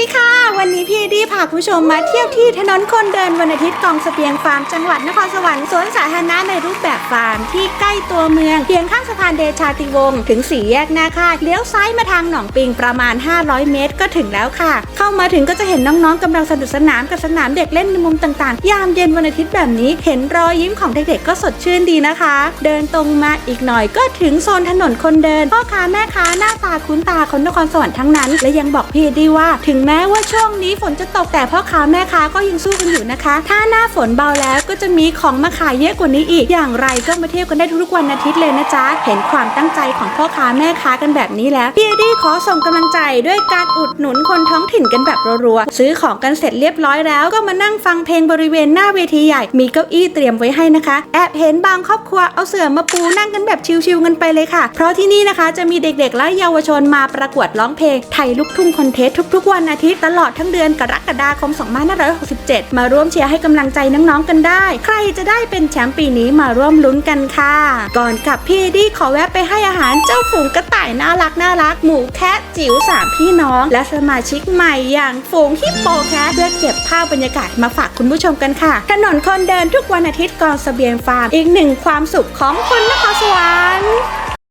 ดีค่ะ วันนี้พี่ดีพาคุณผู้ชมมาเที่ยวที่ถนนคนเดินวันอาทิตย์กองเสบียงฟาร์มจังหวัดนครสวรรค์สวนสาธารณะในรูปแบบฟาร์มที่ใกล้ตัวเมือง เพียงข้างสะพานเดชาติวงศ์ถึงสี่แยกนาคาเลี้ยวซ้ายมาทางหนองปิงประมาณ 500 เมตรก็ถึงแล้วค่ะ เข้ามาถึงก็จะเห็นน้องๆกำลังสนุกสนานกับสนามเด็กเล่นในมุมต่างๆ ยามเย็นวันอาทิตย์แบบนี้เห็นรอยยิ้มของเด็กๆ ก็สดชื่นดีนะคะ เดินตรงมาอีกหน่อยก็ถึงโซนถนนคนเดินพ่อค้าแม่ค้าหน้าตาคุ้นตาคนนครสวรรค์ทั้งนั้น และยังบอกพี่ดีว่าถึงแม้ว่าช่วงนี้ฝนจะตกแต่พ่อค้าแม่ค้าก็ยังสู้กันอยู่นะคะ ถ้าหน้าฝนเบาแล้วก็จะมีของมาขายเยอะกว่านี้อีก อย่างไรก็มาเที่ยวกันได้ทุกๆวันอาทิตย์เลยนะจ๊ะ เห็นความตั้งใจของพ่อค้าแม่ค้ากันแบบนี้แล้วพี่ดีขอส่งกำลังใจด้วยการอุดหนุนคนท้องถิ่นกันแบบรัวๆ ซื้อของกันเสร็จเรียบร้อยแล้วก็มานั่งฟังเพลงบริเวณหน้าเวทีใหญ่ มีเก้าอี้เตรียมไว้ให้นะคะ แอบเห็นบางครอบครัวเอาเสื่อมาปูนั่งกันแบบชิลๆกันไปเลยค่ะ เพราะที่นี่นะคะจะมีเด็กๆและเยาวชนมาประกวดร้องเพลงไทยลูกทุ่งคอนเทสต์ทุก ๆ วันอาทิตย์ตลอดทั้งเดือนกรกฎาคม 2567 มาร่วมเชียร์ให้กำลังใจน้องๆกันได้ ใครจะได้เป็นแชมป์ปีนี้มาร่วมลุ้นกันค่ะ ก่อนกลับพี่ดีขอแวะไปให้อาหารเจ้าฝูงกระต่ายน่ารักน่ารักหมูแคะจิ๋วสามพี่น้อง และสมาชิกใหม่อย่างฝูงฮิปโปแคะเพื่อเก็บภาพบรรยากาศมาฝากคุณผู้ชมกันค่ะ ถนนคนเดินทุกวันอาทิตย์กองเสบียงฟาร์มอีกหนึ่งความสุขของคนนครสวรรค์